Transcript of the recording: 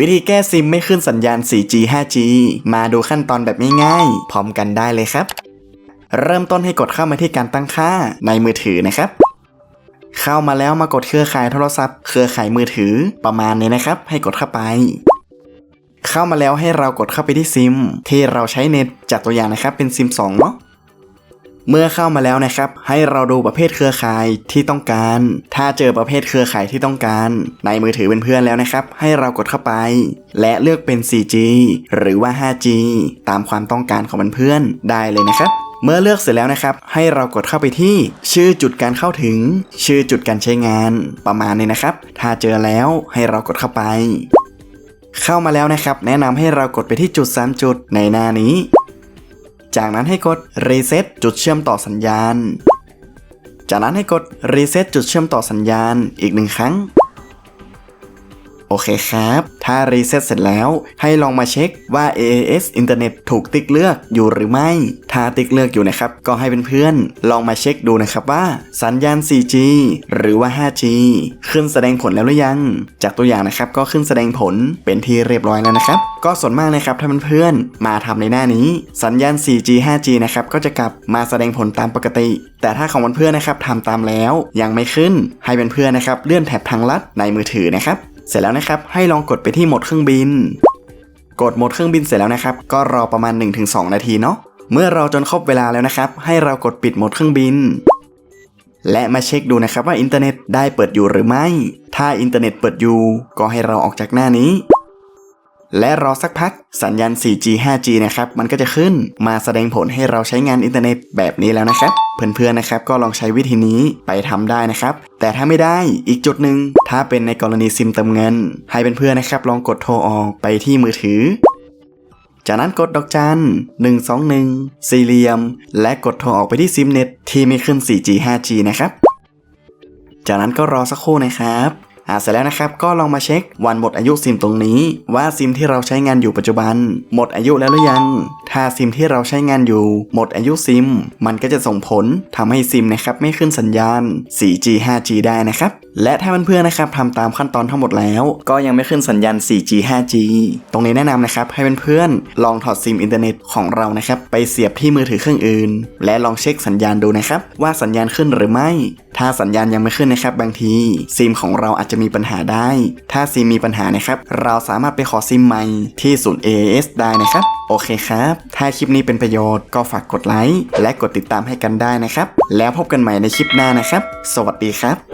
วิธีแก้ซิมไม่ขึ้นสัญญาณ 4G 5G มาดูขั้นตอนแบบง่ายๆ พร้อมกันได้เลยครับ เริ่มต้นให้กดเข้ามาที่การตั้งค่าในมือถือนะครับ เข้ามาแล้วมากดเครือข่ายโทรศัพท์ เครือข่ายมือถือประมาณนี้นะครับ ให้กดเข้าไป เข้ามาแล้วให้เรากดเข้าไปที่ซิม ที่เราใช้เน็ตจากตัวอย่างนะครับเป็นซิม2เนาะ เมื่อเข้ามาแล้วนะครับ ให้เราดูประเภทเครือข่ายที่ต้องการ ถ้าเจอประเภทเครือข่ายที่ต้องการ ในมือถือเป็นเพื่อนแล้วนะครับ ให้เรากดเข้าไป และเลือกเป็น 4G หรือว่า 5G ตามความต้องการของเพื่อนได้เลยนะครับเมื่อเลือกเสร็จแล้วนะครับ ให้เรากดเข้าไปที่ ชื่อจุดการเข้าถึง ชื่อจุดการใช้งานประมาณนี้นะครับ ถ้าเจอแล้วให้เรากดเข้าไป เข้ามาแล้วนะครับ แนะนำให้เรากดไปที่จุด 3 จุดในหน้านี้ จากนั้นให้กด Reset จุดเชื่อมต่อสัญญาณ จากนั้นให้กด Reset จุดเชื่อมต่อสัญญาณอีกหนึ่งครั้ง โอเคครับ ถ้า Reset เสร็จแล้วให้ลองมาเช็คว่า AAS อินเทอร์เน็ตถูกติ๊กเลือกอยู่หรือไม่ ถ้าติ๊กเลือกอยู่นะครับ ก็ให้เพื่อนๆลองมาเช็คดูนะครับว่าสัญญาณ 4G หรือว่า 5G ขึ้นแสดงผลแล้วหรือยัง จากตัวอย่างนะครับก็ขึ้นแสดงผลเป็นที่เรียบร้อยแล้วนะครับ ก็ส่วนมากนะครับถ้าเพื่อนๆมาทำในหน้านี้ สัญญาณ 4G 5G นะครับก็จะกลับมาแสดงผลตามปกติ แต่ถ้าของเพื่อนๆนะครับทำตามแล้วยังไม่ขึ้นให้เพื่อนๆนะครับเลื่อนแถบทางลัดในมือถือนะครับ เสร็จแล้วนะครับ ให้ลองกดไปที่โหมดเครื่องบิน กดโหมดเครื่องบินเสร็จแล้วนะครับ ก็รอประมาณ 1-2 นาทีเนาะ เมื่อเราจนครบเวลาแล้วนะครับ ให้เรากดปิดโหมดเครื่องบิน และมาเช็คดูนะครับว่าอินเทอร์เน็ตได้เปิดอยู่หรือไม่ ถ้าอินเทอร์เน็ตเปิดอยู่ ก็ให้เราออกจากหน้านี้ และรอสักพักสัญญาณ 4G 5G นะครับ มันก็จะขึ้นมาแสดงผลให้เราใช้งานอินเทอร์เน็ตแบบนี้แล้วนะครับ เพื่อนๆนะครับก็ลองใช้วิธีนี้ไปทำได้นะครับ แต่ถ้าไม่ได้อีกจุดหนึ่งถ้าเป็นในกรณีซิมเติมเงิน ให้เพื่อนๆนะครับ ลองกดโทรออกไปที่มือถือ จากนั้นกดดอกจัน121สี่เหลี่ยม และกดโทรออกไปที่ซิมเน็ตที่ไม่ขึ้น 4G 5G นะครับ จากนั้นก็รอสักครู่นะครับ อ่าเสร็จแล้วนะครับก็ลองมาเช็ควันหมดอายุซิมตรงนี้ ว่าซิมที่เราใช้งานอยู่ปัจจุบัน หมดอายุแล้วหรือยัง ถ้าซิมที่เราใช้งานอยู่ หมดอายุซิม มันก็จะส่งผลทำให้ซิมนะครับไม่ขึ้นสัญญาณ 4G 5G ได้นะครับ และถ้าเพื่อนๆนะครับทำตามขั้นตอนทั้งหมดแล้ว ก็ยังไม่ขึ้นสัญญาณ 4G 5G ตรงนี้แนะนำนะครับให้เพื่อนๆลองถอดซิมอินเทอร์เน็ตของเรานะครับไปเสียบที่มือถือเครื่องอื่น และลองเช็คสัญญาณดูนะครับว่าสัญญาณขึ้นหรือไม่ ถ้าสัญญาณยังไม่ขึ้นนะครับบางทีซิมของเราอาจจะมีปัญหาได้ ถ้าซิมมีปัญหานะครับ เราสามารถไปขอซิมใหม่ที่ศูนย์ AAS ได้นะครับ โอเคครับ ถ้าคลิปนี้เป็นประโยชน์ก็ฝากกดไลค์และกดติดตามให้กันได้นะครับ แล้วพบกันใหม่ในคลิปหน้านะครับ สวัสดีครับ